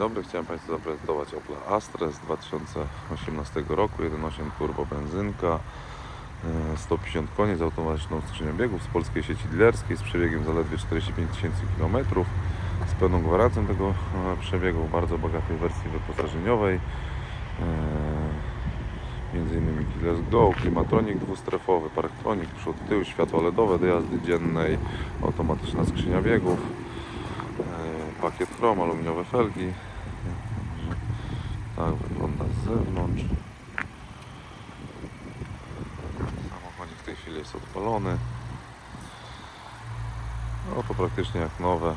dobry, chciałem Państwu zaprezentować Opla Astra z 2018 roku, 1.8 turbo benzynka, e, 150 koni z automatyczną skrzynią biegów z polskiej sieci dealerskiej z przebiegiem zaledwie 45 tysięcy km, z pełną gwarancją tego e, przebiegu w bardzo bogatej wersji wyposażeniowej. E, Między innymi Keyless Go, klimatronik dwustrefowy, parktronik, przód, tył, światło LEDowe do jazdy dziennej, automatyczna skrzynia biegów, e, pakiet chrom, aluminiowe felgi. Tak wygląda z zewnątrz. Samochodzik w tej chwili jest odpalony. No to praktycznie jak nowe.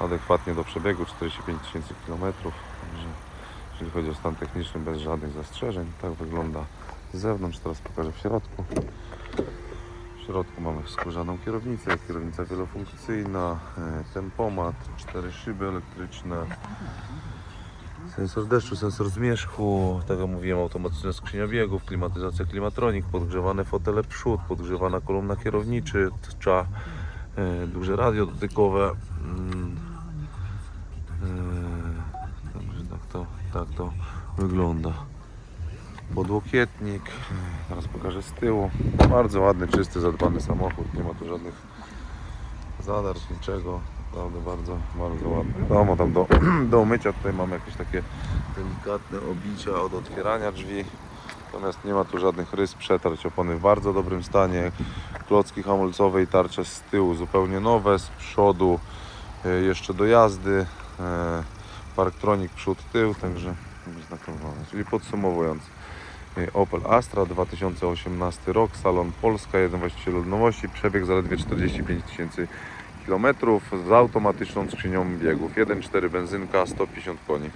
Adekwatnie do przebiegu 45 tysięcy km. Także jeżeli chodzi o stan techniczny, bez żadnych zastrzeżeń. Tak wygląda z zewnątrz. Teraz pokażę w środku. W środku mamy skórzaną kierownicę, kierownica wielofunkcyjna, e, tempomat, cztery szyby elektryczne, sensor deszczu, sensor zmierzchu, tak jak mówiłem, automatyczna skrzynia biegów, klimatyzacja klimatronik, podgrzewane fotele przód, podgrzewana kolumna kierownicza, e, duże radio dotykowe. Mm, e, Także tak to, tak to wygląda. Podłokietnik, teraz pokażę z tyłu. Bardzo ładny, czysty, zadbany samochód, nie ma tu żadnych zadarć, niczego. Naprawdę bardzo, bardzo ładny. Wiadomo, tam do, do umycia tutaj mamy jakieś takie delikatne obicia od otwierania drzwi. Natomiast nie ma tu żadnych rys, przetarć opony w bardzo dobrym stanie. Klocki hamulcowe i tarcze z tyłu zupełnie nowe, z przodu e, jeszcze do jazdy. E, Parktronik przód, tył, także Czyli podsumowując, e, Opel Astra 2018 rok, salon Polska, jeden właściciel nowości, przebieg zaledwie 45 tysięcy kilometrów z automatyczną skrzynią biegów, 1.4 benzynka, 150 koni.